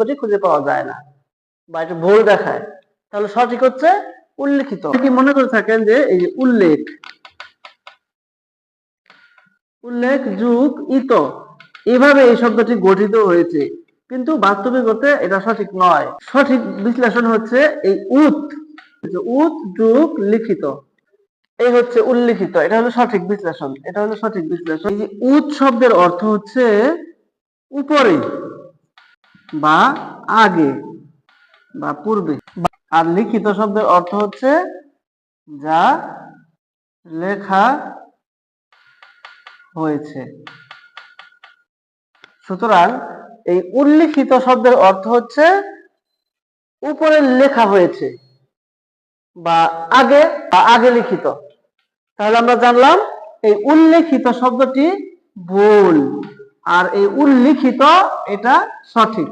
শব্দটি খুঁজে পাওয়া যায় না বা এটা ভুল দেখায়, তাহলে সঠিক হচ্ছে উল্লেখিত। কি মনে করে থাকেন যে এই উল্লেখ উল্লেখ, যুগ, ইত, এভাবে এই শব্দটি গঠিত হয়েছে, কিন্তু বাস্তবিক অর্থে এটা সঠিক নয়। সঠিক বিশ্লেষণ হচ্ছে এই উত উত, যুগ, লিখিত। এই হচ্ছে উল্লিখিত, এটা হলো সঠিক বিশ্লেষণ, এটা হলো সঠিক বিশ্লেষণ। উত শব্দের অর্থ হচ্ছে উপরে। বা আগে বা পূর্বে। আর লিখিত শব্দের অর্থ হচ্ছে যা লেখা হয়েছে। সুতরাং এই উল্লিখিত শব্দের অর্থ হচ্ছে উপরে লেখা হয়েছে বা আগে বা আগে লিখিত। তাহলে আমরা জানলাম এই উল্লেখিত শব্দটি ভুল। আর এই উল্লিখিত এটা সঠিক।